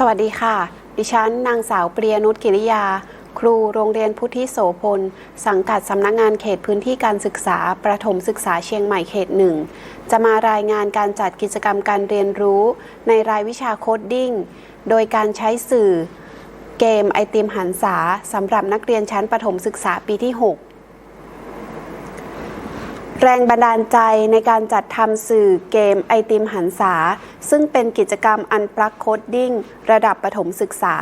สวัสดีค่ะ ดิฉันนางสาวเปรียนุชกิริยา ครูโรงเรียนพุทธิโสพล สังกัดสำนักงานเขตพื้นที่การศึกษา ประถมศึกษาเชียงใหม่เขตหนึ่ง จะมารายงานการจัดกิจกรรมการเรียนรู้ ในรายวิชาโคดดิ้ง โดยการใช้สื่อ เกมไอติมหันษาสำหรับนักเรียนชั้นประถมศึกษาปีที่ 6 แรงบันดาลใจในการจัดทำสื่อเกมไอติมหันษา ซึ่งเป็นกิจกรรมอันปลักโคดดิ้งระดับประถมศึกษา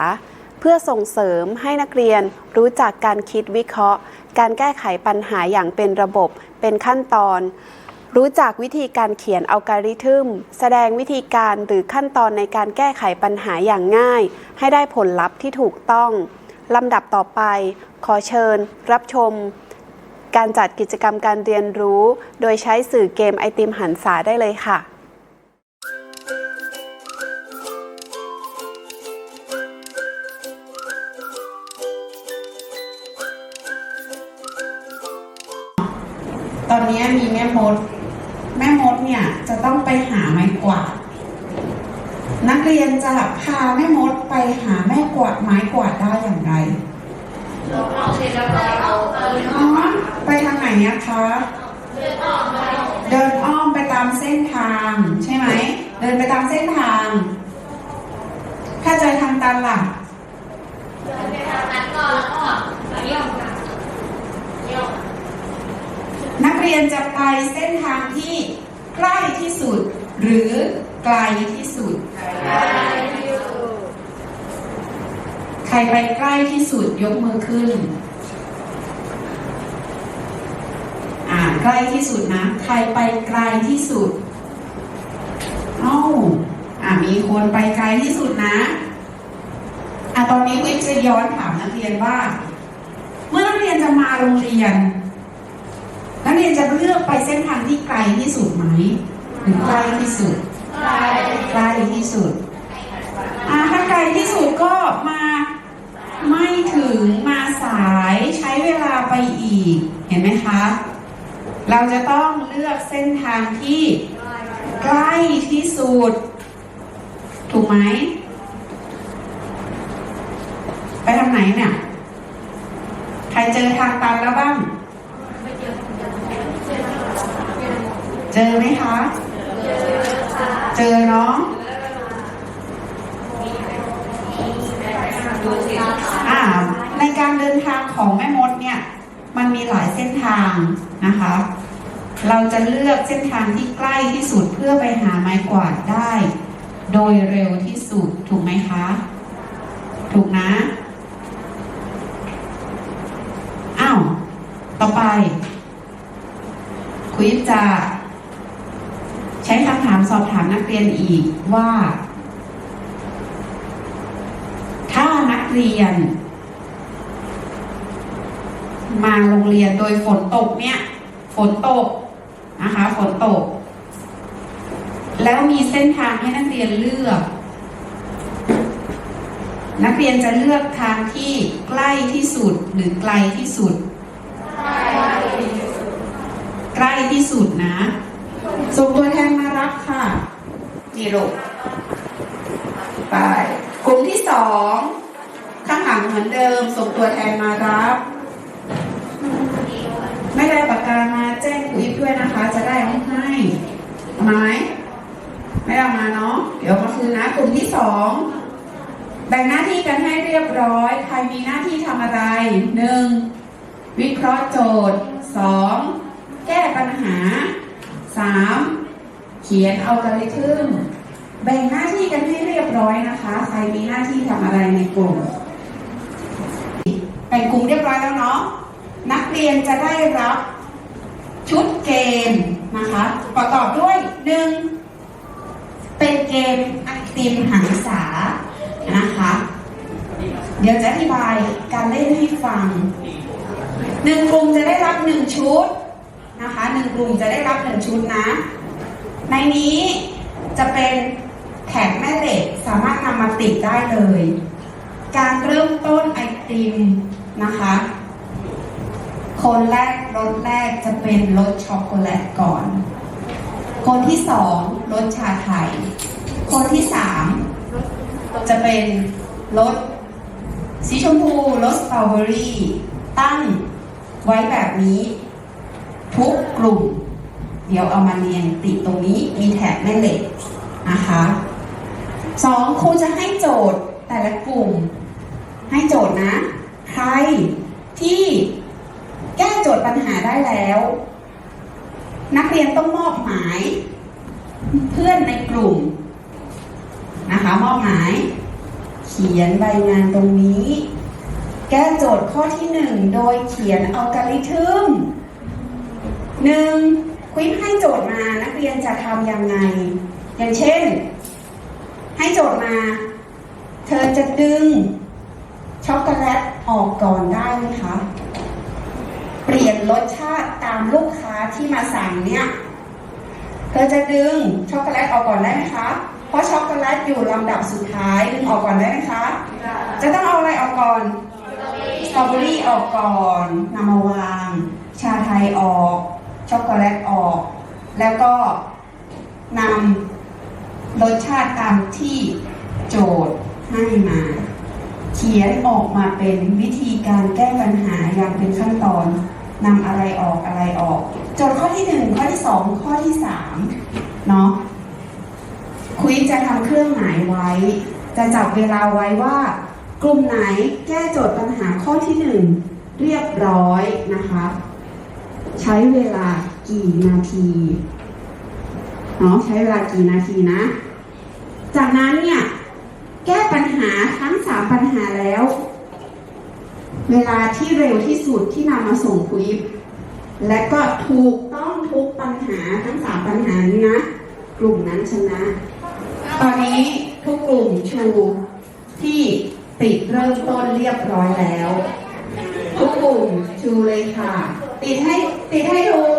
เพื่อส่งเสริมให้นักเรียนรู้จักการคิดวิเคราะห์ การแก้ไขปัญหาอย่างเป็นระบบเป็นขั้นตอน รู้จักวิธีการเขียนอัลกอริทึม แสดงวิธีการหรือขั้นตอนในการแก้ไขปัญหาอย่างง่าย ให้ได้ผลลัพธ์ที่ถูกต้องลำดับต่อไป ขอเชิญ รับชม การจัดกิจกรรมการเรียนรู้ โดยใช้สื่อเกมไอติมหันษาได้เลยค่ะตอนนี้มีแม่มด แม่มดเนี่ยจะต้องไปหาไม้กวาด นักเรียนจะพาแม่มดไปหาแม่กวาดไม้กวาดได้อย่างไรอ๋อไปทางไห นอะคะเดินอ้อมไปตามเส้นทาง ใช่ไหม เดินไปตามเส้นทาง ถ้าใจทางตันล่ะนักเรียนจะไปเส้นทางที่ใกล้ที่สุด หรือไกลที่สุด ใครไปใกล้ที่สุดยกมือขึ้น อ่า ใกล้ที่สุดนะ ใครไปไกลที่สุด เอ้าอ่ามีคนไปไกลที่สุดนะอะตอนนี้วิทย์จะย้อนถามนักเรียนว่า เมื่อนักเรียนจะมาโรงเรียน นักเรียนจะเลือกไปเส้นทางที่ไกลที่สุดไหมหรือใกล้ที่สุดใกล้ที่สุดอ่าถ้าไกลที่สุดก็มาไม่ถึงมาสายใช้เวลาไปอีก เห็นไหมคะ เราจะต้องเลือกเส้นทางที่ใกล้ที่สุด ถูกไหม ไปทางไหนเนี่ย ใครเจอทางตันแล้วบ้าง เจอไหมคะ เจอเนาะอ่าในการเดินทางของแม่มดเนี่ย มันมีหลายเส้นทาง นะคะ เราจะเลือกเส้นทางที่ใกล้ที่สุดเพื่อไปหาไม้กวาดได้ โดยเร็วที่สุดถูกไหมคะ ถูกนะอ้าวต่อไป คุยจะใช้คำถามสอบถามนักเรียนอีกว่า ถ้านักเรียน มาโรงเรียนโดยฝนตกเนี่ย ฝนตกนะคะฝนตก แล้วมีเส้นทางให้นักเรียนเลือก นักเรียนจะเลือกทางที่ใกล้ที่สุดหรือไกลที่สุด ใกล้ที่สุดนะ ส่งตัวแทนมารับค่ะนี่ลูกไปกลุ่มที่สองข้างหลังเหมือนเดิม ส่งตัวแทนมารับ ไม่ได้ปากกามา แจ้งคุยด้วยนะคะ จะได้เอาให้เอามาไหมไม่เอามาเนาะเดี๋ยวมาคืนนะกลุ่มที่สองแบ่งหน้าที่กันให้เรียบร้อย ใครมีหน้าที่ทำอะไรหนึ่งวิเคราะห์โจทย์สองแก้ปัญหาสามเขียนอัลกอริทึมแบ่งหน้าที่กันให้เรียบร้อยนะคะ ใครมีหน้าที่ทำอะไรในกลุ่มแบ่งกลุ่มเรียบร้อยแล้วเนาะนักเรียนจะได้รับ ชุดเกมนะคะ ประกอบด้วยหนึ่งเป็นเกมไอติมหันษานะคะ เดี๋ยวจะอธิบายการเล่นให้ฟังหนึ่งกลุ่มจะได้รับหนึ่งชุดนะคะหนึ่งกลุ่มจะได้รับหนึ่งชุดนะ ในนี้จะเป็นแถบแม่เหล็กสามารถนำมาติดได้เลย การเริ่มต้นไอติมนะคะ คนแรกรสแรกจะเป็นรสช็อกโกแลตก่อน คนที่สองรสชาไทย คนที่สามจะเป็นรสสีชมพูรสสตรอเบอรี่ตั้งไว้แบบนี้ ทุกกลุ่ม เดี๋ยวเอามาเรียงติดตรงนี้มีแถบแม่เหล็กนะคะสองครูจะให้โจทย์แต่ละกลุ่ม ให้โจทย์นะ ใครที่ แก้โจทย์ปัญหาได้แล้ว นักเรียนต้องมอบหมาย เพื่อนในกลุ่มนะคะ มอบหมาย เขียนใบงานตรงนี้ แก้โจทย์ข้อที่หนึ่งโดยเขียนอัลกอริทึมหนึ่งควิปให้โจทย์มานักเรียนจะทำยังไง อย่างเช่น ให้โจทย์มา เธอจะดึงช็อกโกแลตออกก่อนได้ไหมคะ รสชาติตามลูกค้าที่มาสั่งเนี่ยเธอจะดึงช็อกโกแลตออกก่อนได้ไหมคะ เพราะช็อกโกแลตอยู่ลำดับสุดท้ายดึงออกก่อนได้ไหมคะ จะต้องเอาอะไรออกก่อนสตรอเบอรี่ออกก่อนนำมาวาง ชาไทยออก ช็อกโกแลตออก แล้วก็นำรสชาติตามที่โจทย์ให้มา เขียนออกมาเป็นวิธีการแก้ปัญหาอย่างเป็นขั้นตอน นำอะไรออกอะไรออกโจทย์ข้อที่หนึ่งข้อที่สองข้อที่สามเนาะคุยจะทำเครื่องหมายไว้ จะจับเวลาไว้ว่า กลุ่มไหนแก้โจทย์ปัญหาข้อที่หนึ่งเรียบร้อยนะคะ ใช้เวลากี่นาทีเนาะใช้เวลากี่นาทีนะ จากนั้นเนี่ย แก้ปัญหาทั้งสามปัญหาแล้ว เวลาที่เร็วที่สุดที่นำมาส่งควิปและก็ถูกต้องทุกปัญหาทั้งสามปัญหานี้นะ กลุ่มนั้นชนะ ตอนนี้ทุกกลุ่มชูที่ติดเริ่มต้นเรียบร้อยแล้ว ทุกกลุ่มชูเลยค่ะ ติดให้ติดให้ถูก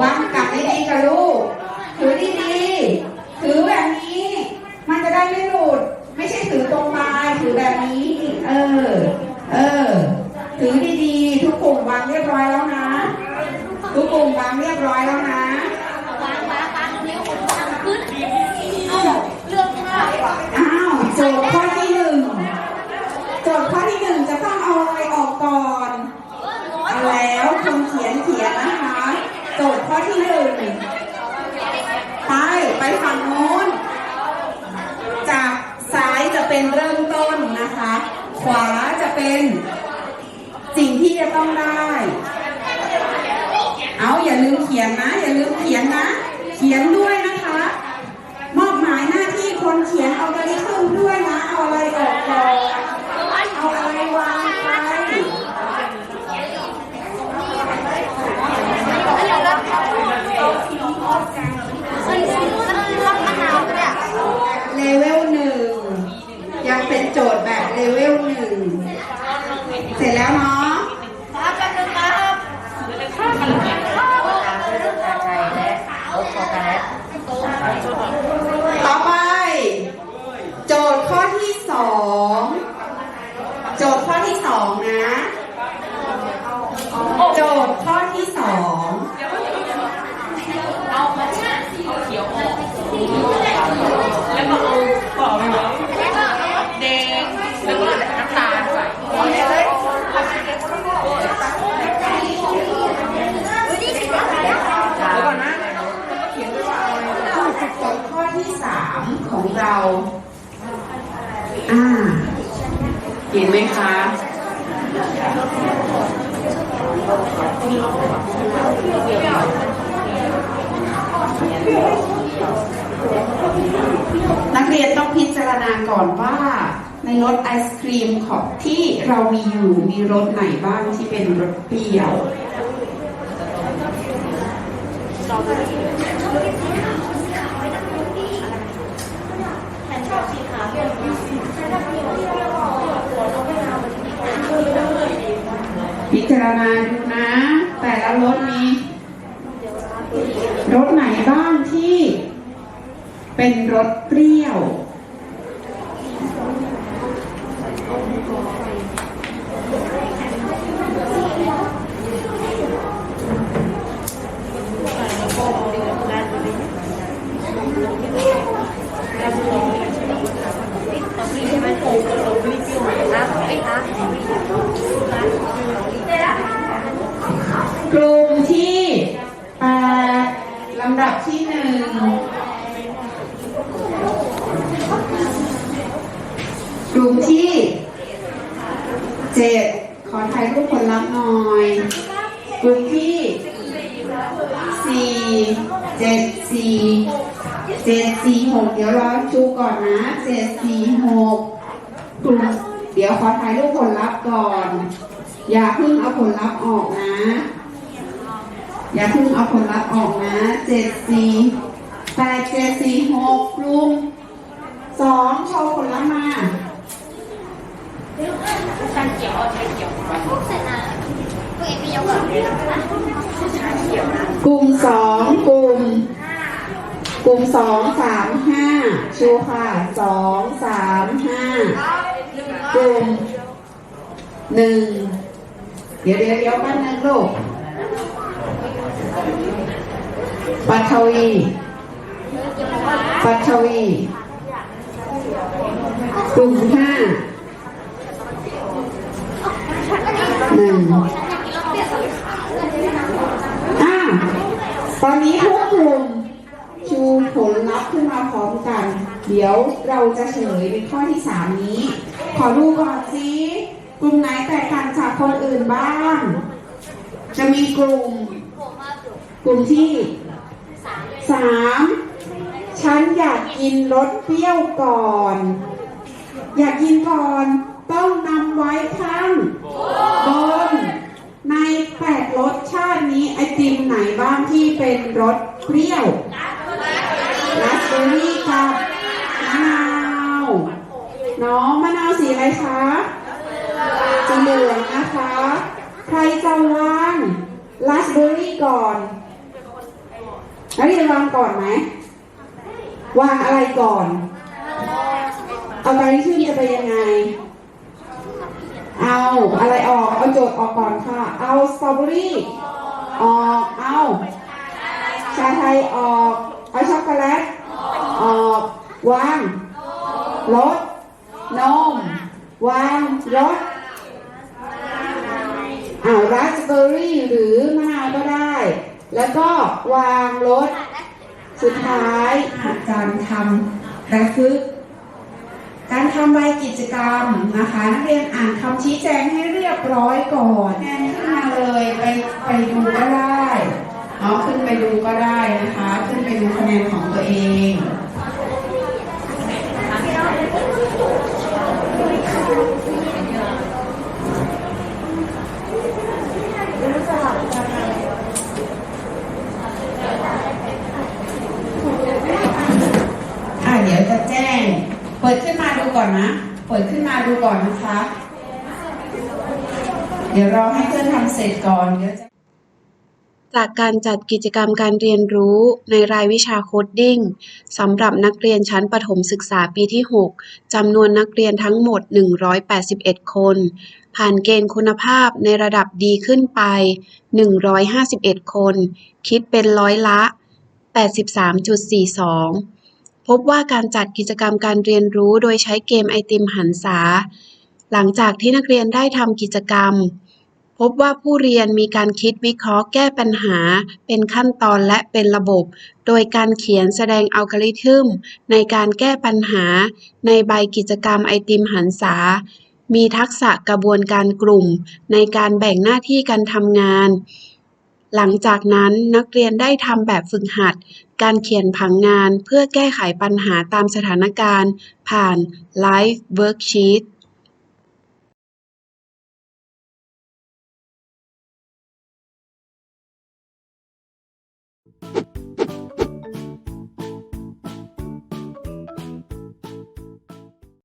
วางกลับดีๆกับลูกถือดีๆ ถือแบบนี้ มันจะได้ไม่หลุด ไม่ใช่ถือตรงปลายถือแบบนี้ เออ เออ ถือดีๆ ทุกกลุ่มวางเรียบร้อยแล้วนะ ทุกกลุ่มวางเรียบร้อยแล้วนะ อ้าว โจทย์ข้อที่หนึ่ง โจทย์ข้อที่หนึ่งจะต้องเอาอะไรออกก่อนเอาแล้วคนเขียนเขียนนะคะ โจทย์ข้อที่หนึ่ง ไป ไปฝั่งโน้น จากซ้ายจะเป็นเริ่มต้นนะคะ ขวาจะเป็น สิ่งที่จะต้องได้ เอาอย่าลืมเขียนนะ อย่าลืมเขียนนะ เขียนด้วยนะคะ มอบหมายหน้าที่คนเขียนเอากระดิ่งด้วยนะ เอาอะไรออกก่อนเอาอะไรวางไป เลเวลหนึ่งยังเป็นโจทย์แบบเลเวลหนึ่ง เสร็จแล้วเนาะต่อไป โจทย์ข้อที่สองโจทย์ข้อที่สองนะ โจทย์ข้อที่สอง แล้วก็เอาปอกไปไว้แดงแล้วก็น้ำตาลใส่แล้วก่อนนะ โจทย์ข้อที่สามข ราอ่า เห็นไหมคะนักเรียนต้องพิจารณาก่อนว่า ในรสไอศครีมของที่เรามีอยู่มีรสไหนบ้างที่เป็นรสเปรี้ยว พิจารณาดูนะ แต่ละรถมีรถไหนบ้างที่ เป็นรสเปรี้ยวบที่หนึ่งกลุ่มที่เจ็ดขอถ่ายรูปผลลัพธ์หน่อย กลุ่มที่ สี่เจ็ดสี่เจ็ดสี่หกเดี๋ยวรอชูก่อนนะเจ็ดสี่หกกลุ่มเดี๋ยวขอถ่ายรูปผลลัพธ์ก่อน อย่าเพิ่งเอาผลลัพธ์ออกนะ อย่าเพิ่งเอาผลลัพธ์ออกนะเจ็ดสี่แปดเจ็ดสี่หกกลุ่มสองโชว์ผลลัพธ์มา กลุ่มสองกลุ่ม กลุ่มสองสามห้าชูค่ะสองสามห้ากลุ่มหนึ่งเดี๋ยวเดี๋ยวเดี๋ยวแป๊บนึงลูกปัทวีปัทวีกลุ่มห้าหนึ่ง อ่า ตอนนี้ทุกกลุ่มชูผลลัพธ์ขึ้นมาพร้อมกัน เดี๋ยวเราจะเฉลยในข้อที่สามนี้ ขอดูก่อนสิกลุ่มไหนแตกต่างจากคนอื่นบ้าง จะมีกลุ่ม กลุ่มที่สามฉันอยากกินรสเปรี้ยวก่อน อยากกินก่อน ต้องนำไว้ข้างบน รสชาตินี้ไอติมไหนบ้างที่เป็นรสเปรี้ยวราสเบอร์รี่กับมะนาวน้องมะนาวสีอะไรคะสีเหลืองนะคะ ใครจะวางราสเบอร์รี่ก่อนแล้วเรียนวางก่อนไหมวางอะไรก่อน เอาไปขึ้นจะไปยังไง เอาอะไรออก โจทย์ออกก่อนค่ะ เอาสตรอเบอรี่ออกเอาชาไทยออกเอาช็อกโกแลตออกวางรสนมวางรสอ่าราสเบอรี่หรือมะนาวก็ได้ แล้วก็วางรสสุดท้ายอาจารย์ทำระทึก การทำใบกิจกรรมนะคะ นักเรียนอ่านคำชี้แจงให้เรียบร้อยก่อนแนนขึ้นมาเลยไปไปดูก็ได้เอาขึ้นไปดูก็ได้นะคะ ขึ้นไปดูคะแนนของตัวเอง อ่าเดี๋ยวจะแจ้ง เปิดขึ้นมาดู ก่อนนะ เปิดขึ้นมาดูก่อนนะคะ เดี๋ยวรอให้เพื่อนทำเสร็จก่อนเดี๋ยวจะจากการจัดกิจกรรมการเรียนรู้ในรายวิชาโคดดิ้งสำหรับนักเรียนชั้นประถมศึกษาปีที่ 6 จำนวนนักเรียนทั้งหมด 181 คน ผ่านเกณฑ์คุณภาพในระดับดีขึ้นไป 151 คน คิดเป็นร้อยละ 83.42 พบว่าการจัดกิจกรรมการเรียนรู้โดยใช้เกมไอติมหันษา หลังจากที่นักเรียนได้ทำกิจกรรม พบว่าผู้เรียนมีการคิดวิเคราะห์แก้ปัญหา เป็นขั้นตอนและเป็นระบบ โดยการเขียนแสดงอัลกอริทึมในการแก้ปัญหา ในใบกิจกรรมไอติมหันษา มีทักษะกระบวนการกลุ่ม ในการแบ่งหน้าที่การทำงาน หลังจากนั้นนักเรียนได้ทำแบบฝึกหัด การเขียนผังงานเพื่อแก้ไขปัญหาตามสถานการณ์ ผ่าน Live Worksheet